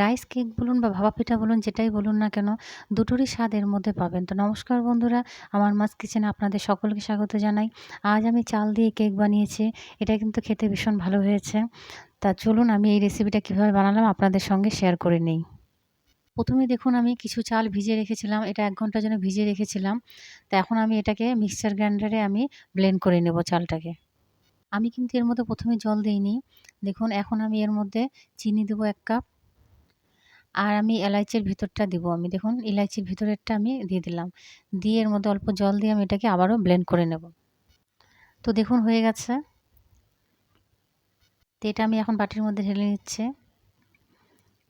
Rice cake বলুন বা ভাপা পিঠা বলুন, যেটাই বলুন না কেন, দুটোরই স্বাদ এর মধ্যে পাবেন। তো নমস্কার বন্ধুরা, আমার মাছ কিচেনে আপনাদের সকলকে স্বাগত জানাই। আজ আমি চাল দিয়ে কেক বানিয়েছি, এটা কিন্তু খেতে ভীষণ ভালো হয়েছে। তা চলুন আমি এই রেসিপিটা কীভাবে বানালাম আপনাদের সঙ্গে শেয়ার করে নিই। প্রথমে দেখুন, আমি কিছু চাল ভিজে রেখেছিলাম, এটা এক ঘণ্টার জন্য ভিজে রেখেছিলাম। তো এখন আমি এটাকে মিক্সচার গ্রাইন্ডারে আমি ব্লেন্ড করে নেব চালটাকে। আমি কিন্তু এর মধ্যে প্রথমে জল দিইনি দেখুন, এখন আমি এর মধ্যে চিনি দেবো এক কাপ আর আমি এলাইচির ভিতরটা দিব। আমি দেখুন ইলাইচির ভিতরেরটা আমি দিয়ে দিলাম। দিয়ে এর মধ্যে অল্প জল দিয়ে আমি এটাকে আবারও ব্লেন্ড করে নেব। তো দেখুন, হয়ে গেছে। তো এটা আমি এখন বাটির মধ্যে ঢেলে নিচ্ছে।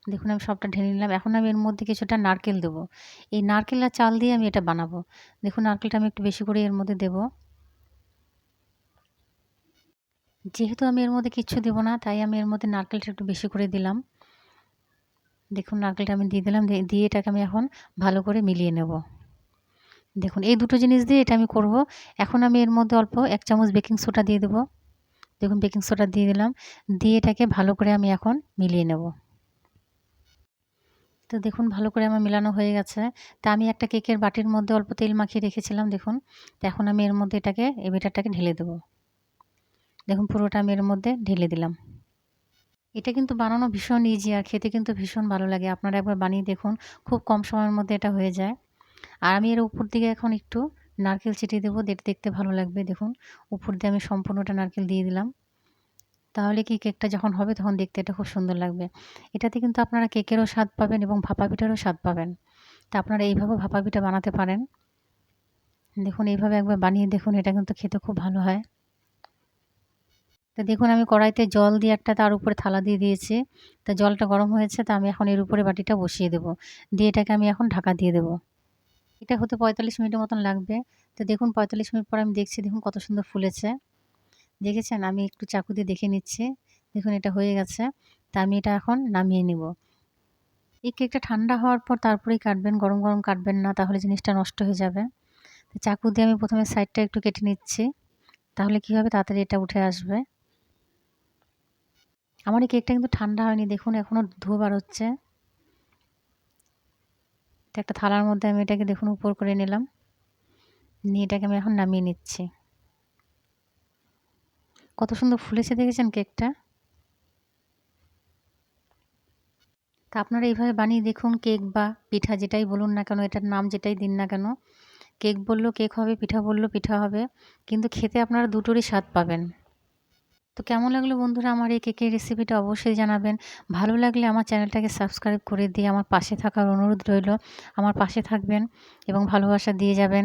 দেখুন, আমি সবটা ঢেলে নিলাম। এখন আমি এর মধ্যে কিছুটা নারকেল দেবো। এই নারকেল আর চাল দিয়ে আমি এটা বানাবো। দেখুন, নারকেলটা আমি একটু বেশি করে এর মধ্যে দেব। যেহেতু আমি এর মধ্যে কিচ্ছু দেবো না, তাই আমি এর মধ্যে নারকেলটা একটু বেশি করে দিলাম। দেখুন, নারকেলটা আমি দিয়ে দিলাম, দিয়ে এটাকে আমি এখন ভালো করে মিলিয়ে নেব। দেখুন, এই দুটো জিনিস দিয়ে এটা আমি করব। এখন আমি এর মধ্যে অল্প এক চামচ বেকিং সোডা দিয়ে দেবো। দেখুন, বেকিং সোডা দিয়ে দিলাম। দিয়ে এটাকে ভালো করে আমি এখন মিলিয়ে নেব। তো দেখুন, ভালো করে আমার মেলানো হয়ে গেছে। তা আমি একটা কেকের বাটির মধ্যে অল্প তেল মাখিয়ে রেখেছিলাম, দেখুন। তো এখন আমি এর মধ্যে এটাকে, এই বেটারটাকে ঢেলে দেবো। দেখুন, পুরোটা আমি এর মধ্যে ঢেলে দিলাম। এটা কিন্তু বানানো ভীষণ ইজি আর খেতে কিন্তু ভীষণ ভালো লাগে। আপনারা একবার বানিয়ে দেখুন, খুব কম সময়ের মধ্যে এটা হয়ে যায়। আর আমি এর উপর দিকে এখন একটু নারকেল ছিটিয়ে দেবো দেখতে ভালো লাগবে, দেখুন। উপর দিয়ে আমি সম্পূর্ণটা নারকেল দিয়ে দিলাম। তাহলে কি কেকটা যখন হবে তখন দেখতে এটা খুব সুন্দর লাগবে। এটাতে কিন্তু আপনারা কেকেরও স্বাদ পাবেন এবং ভাপা পিঠারও স্বাদ পাবেন। তা আপনারা এইভাবে ভাপা পিঠা বানাতে পারেন। দেখুন, এইভাবে একবার বানিয়ে দেখুন, এটা কিন্তু খেতে খুব ভালো হয়। তো দেখুন, আমি কড়াইতে জল দিয়ে একটা তার উপরে থালা দিয়ে দিয়েছি। তা জলটা গরম হয়েছে, তা আমি এখন এর উপরে বাটিটা বসিয়ে দেবো। দিয়ে এটাকে আমি এখন ঢাকা দিয়ে দেবো। এটা হতে পঁয়তাল্লিশ মিনিটের মতন লাগবে। তো দেখুন, পঁয়তাল্লিশ মিনিট পর আমি দেখছি, দেখুন কত সুন্দর ফুলেছে। দেখেছেন? আমি একটু চাকু দিয়ে দেখে নিচ্ছি। দেখুন, এটা হয়ে গেছে। তা আমি এটা এখন নামিয়ে নিব। এই কেকটা ঠান্ডা হওয়ার পর তারপরেই কাটবেন, গরম গরম কাটবেন না, তাহলে জিনিসটা নষ্ট হয়ে যাবে। তো চাকু দিয়ে আমি প্রথমে সাইডটা একটু কেটে নিচ্ছি। তাহলে কী হবে? তাড়াতাড়ি এটা উঠে আসবে। আমার এই কেকটা কিন্তু ঠান্ডা হয়নি, দেখুন এখনও বার হচ্ছে। একটা থালার মধ্যে আমি এটাকে দেখুন উপর করে নিলাম। নিয়ে এটাকে আমি এখন নামিয়ে নিচ্ছি। কত সুন্দর ফুলেছে দেখেছেন কেকটা? তা আপনারা এইভাবে বানিয়ে দেখুন কেক বা পিঠা যেটাই বলুন না কেন, এটার নাম যেটাই দিন না কেন। কেক বলল কেক হবে, পিঠা বললেও পিঠা হবে, কিন্তু খেতে আপনারা দুটোরই স্বাদ পাবেন। তো কেমন লাগল বন্ধুরা আমার এই কেকের রেসিপিটা অবশ্যই জানাবেন। ভালো লাগলে আমার চ্যানেলটাকে সাবস্ক্রাইব করে দিয়ে আমার পাশে থাকার অনুরোধ রইল। আমার পাশে থাকবেন এবং ভালোবাসা দিয়ে যাবেন।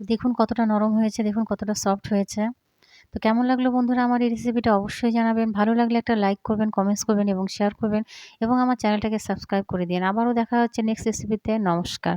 দেখুন কতটা নরম হয়েছে, দেখুন কতটা সফট হয়েছে। তো কেমন লাগল বন্ধুরা আমার এই রেসিপিটা অবশ্যই জানাবেন। ভালো লাগলে একটা লাইক করবেন কমেন্টস করবেন এবং শেয়ার করবেন এবং আমার চ্যানেলটাকে সাবস্ক্রাইব করে দিন। আবারও দেখা হচ্ছে নেক্সট রেসিপিতে নমস্কার।